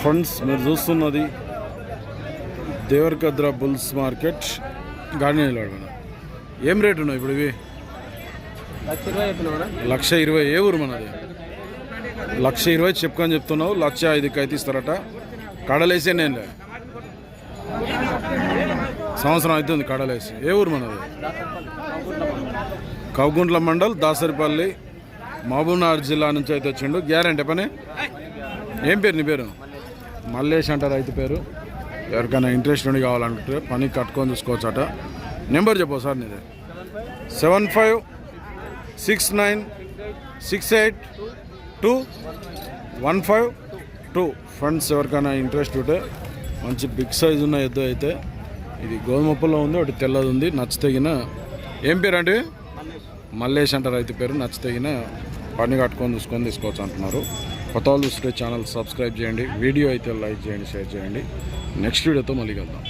Friends మీరు చూస్తున్నది Devarakadra bulls market గాడి ఏం రేటు ఉన్నాయి ఇప్పుడు ఇవి? లక్ష ఇరవై ఏ ఊరు మనది? లక్ష ఇరవై చెప్పుకొని చెప్తున్నావు లక్ష ఐదుకి అయితే ఇస్తారట. కడలేసే నేను సంవత్సరం అవుతుంది కడలేసి. ఏ ఊరు మనది? కౌగుంట్ల మండల్ దాసరిపల్లి మహబూబ్నగర్ జిల్లా నుంచి అయితే వచ్చిండు. గ్యారంటీ పని? ఏం పేరు నీ పేరు? మల్లేష్ అంటారు రైతు పేరు. ఎవరికైనా ఇంట్రెస్ట్ ఉండి కావాలంటే పని కట్టుకొని చూసుకోవచ్చట. నెంబర్ చెప్పు సార్ నీది. Seven five six nine six eight two one five two friends ఎవరికైనా ఇంట్రెస్ట్ ఉంటే మంచి బిగ్ సైజ్ ఉన్న ఎద్దు అయితే ఇది గోధుమప్పులో ఉంది ఒకటి తెల్లది ఉంది నచ్చతగిన ఏం పేరు అండి? మల్లేష్. అంటారు రైతు పేరు నచ్చితగిన పని కట్టుకొని చూసుకొని తీసుకోవచ్చు అంటున్నారు. కొత్త వాళ్ళు చూస్తే ఛానల్ సబ్స్క్రైబ్ చేయండి. వీడియో అయితే లైక్ చేయండి షేర్ చేయండి. నెక్స్ట్ వీడియోతో మళ్ళీ కలుద్దాం.